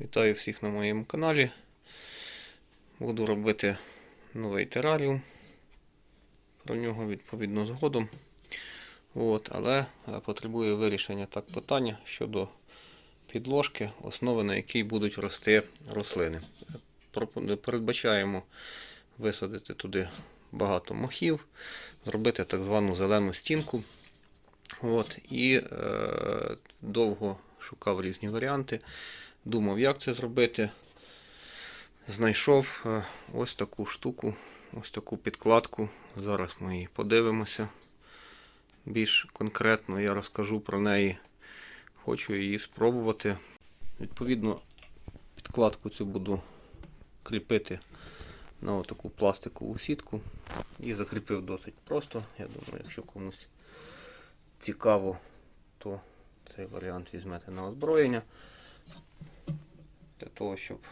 Вітаю всіх на моєму каналі. Буду робити новий тераріум. Про нього відповідно згодом. От, але е, потребує вирішення так питання щодо підложки, основи на якій будуть рости рослини. Передбачаємо висадити туди багато мохів, зробити так звану зелену стінку. От, і е, довго шукав різні варіанти. Думав, як це зробити. Знайшов е, ось таку штуку, ось таку підкладку. Зараз ми її подивимося. Більш конкретно я розкажу про неї. Хочу її спробувати. Відповідно, підкладку цю буду кріпити на таку пластикову сітку. І закріпив досить просто. Я думаю, якщо комусь цікаво, то цей варіант візьмете на озброєння. Для того, щоб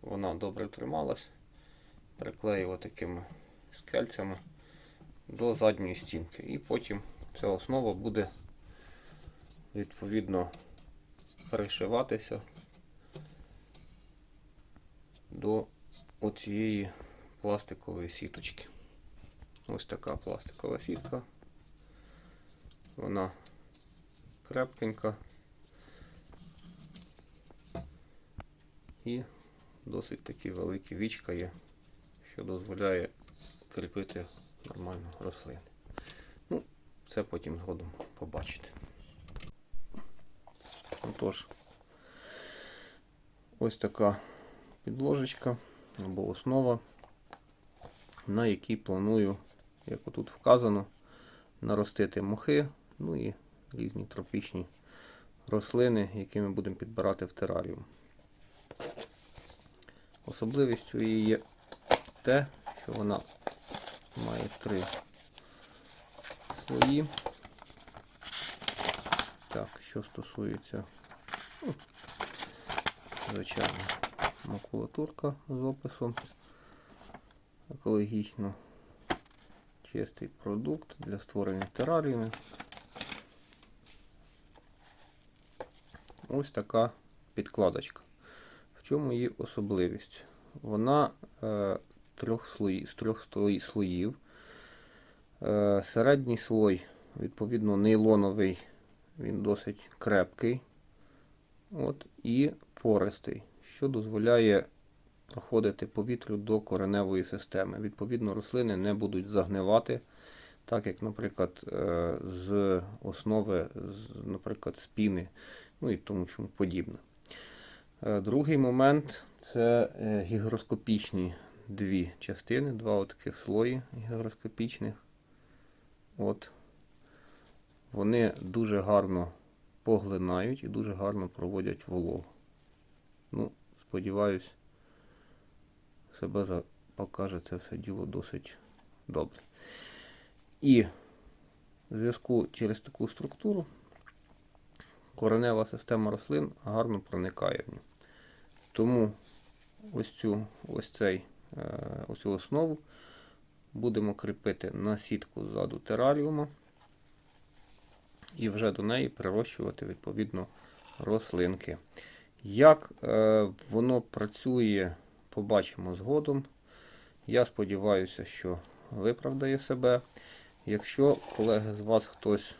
вона добре трималась, приклею такими скельцями до задньої стінки. І потім ця основа буде відповідно перешиватися до оцієї пластикової сіточки. Ось така пластикова сітка. Вона крепкенька і досить такі великі вічка є, що дозволяє кріпити нормально рослини. Ну, це потім згодом побачите. Отож, ось така підложечка або основа, на якій планую, як отут вказано, наростити мохи, ну і різні тропічні рослини, які ми будемо підбирати в тераріум. Особливістю її є те, що вона має три слої. Так, що стосується, ну, звичайно, макулатурка з описом. Екологічно чистий продукт для створення тераріумів. Ось така підкладочка. Чому її особливість? Вона е, трьох слої, з трьох слої- слоїв. Е, середній слой, відповідно, нейлоновий, він досить крепкий. От, і пористий, що дозволяє проходити повітрю до кореневої системи. Відповідно, рослини не будуть загнивати, так як, наприклад, е, з основи, наприклад, з ну і тому чому подібне. Е, Другий момент це е, гігроскопічні дві частини, два таких слої гігроскопічних. От. Вони дуже гарно поглинають і дуже гарно проводять вологу. Ну, сподіваюсь, себе покаже це все діло досить добре. І в зв'язку через таку структуру коренева система рослин гарно проникає в нього. Тому ось цю ось цей, е, ось цю основу будемо кріпити на сітку ззаду тераріума і вже до неї прирощувати відповідно рослинки. Як е, воно працює, побачимо згодом. Я сподіваюся, що виправдає себе. Якщо, колеги, з вас хтось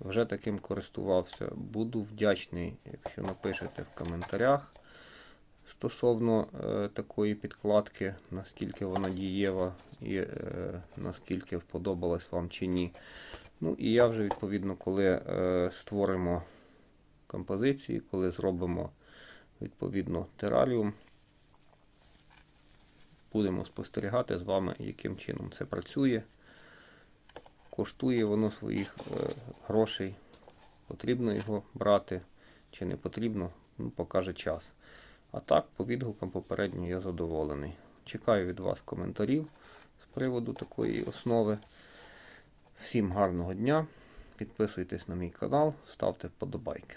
вже таким користувався, буду вдячний, якщо напишете в коментарях стосовно е, такої підкладки, наскільки вона дієва і е, наскільки вподобалась вам чи ні. Ну і я вже відповідно, коли е, створимо композиції, коли зробимо відповідно тераріум, будемо спостерігати з вами, яким чином це працює. Коштує воно своїх е, грошей. Потрібно його брати чи не потрібно, ну, покаже час. А так, по відгукам попередньо я задоволений. Чекаю від вас коментарів з приводу такої основи. Всім гарного дня. Підписуйтесь на мій канал, ставте вподобайки.